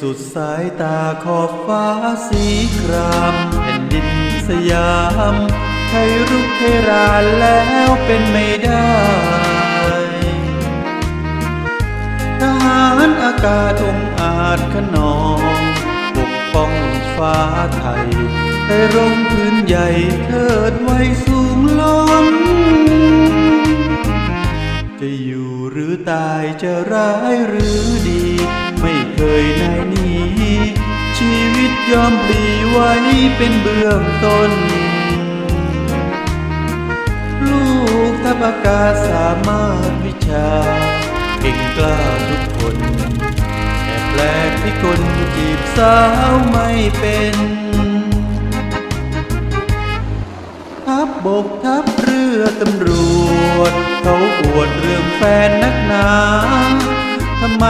สุดสายตาขอบฟ้าสีครามแผ่นดินสยามใครรุกเทรานแล้วเป็นไม่ได้ ทหารอากาศองอาจขนอง ปกป้องฟ้าไทยแต่ร่มพื้นใหญ่เทิดไว้สูงล้นจะอยู่หรือตายจะร้ายหรือดี ยอมปลีไว้เป็นเบื้องต้น ลูกทัพอากาศสามารถวิชา เก่งกล้าทุกคน แต่แปลกที่คนจีบสาวไม่เป็นทัพบบกทัพเรือตำรวจ เขาอวดเรื่องแฟนนักหนาทำไม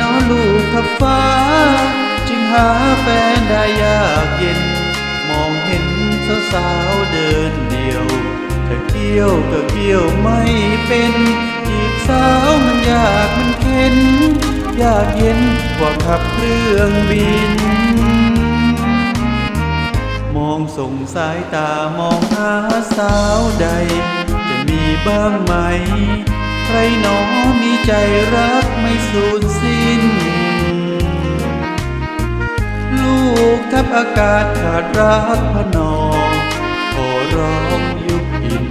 น้อลูกทัพฟ้า สาวเดินเดียวถ้าเกี่ยวก็เกี่ยวไม่เป็นจีบสาวมันยากมันเข็นยากเย็นกว่าขับเครื่องบิน มองส่งสายตามองหาสาวใด จะมีบ้างไหม ใครหนอมีใจรักไม่สูญสิ้น ลูกทับอากาศขาดรักพนอขอ ร้องยุบยิน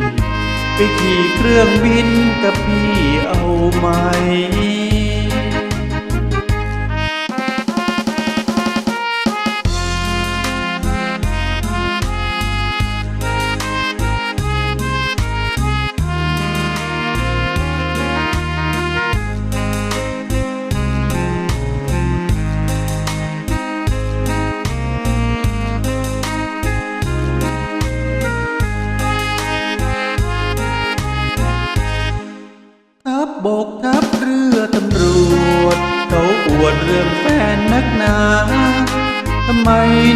ไปขี่เครื่องบินกับพี่เอาไหม บบกทัพเรือตำรวจ เขาอวดเรื่องแฟนนักหนาทำไม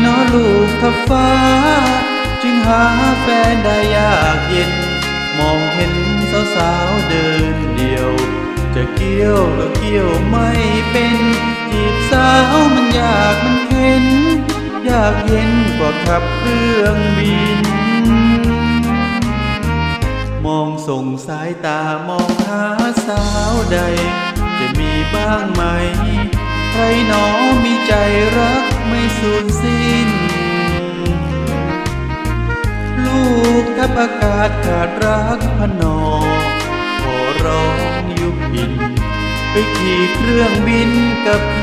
น้อลูกทัพฟ้า จึงหาแฟนได้ยากเย็น มองเห็นสาวๆเดินเดียว จะเกี่ยวก็เกี่ยวไม่เป็น จีบสาวมันยากมันเข็น ยากเย็นกว่าขับเครื่องบิน มองส่งสายตามองหา สาวใด จะมีบ้างไหม ใครหนอมีใจรักไม่สูญสิ้น ลูกทับอากาศขาดรักพนอขอร้องยุบยิน ไปขี่เครื่องบินกับพ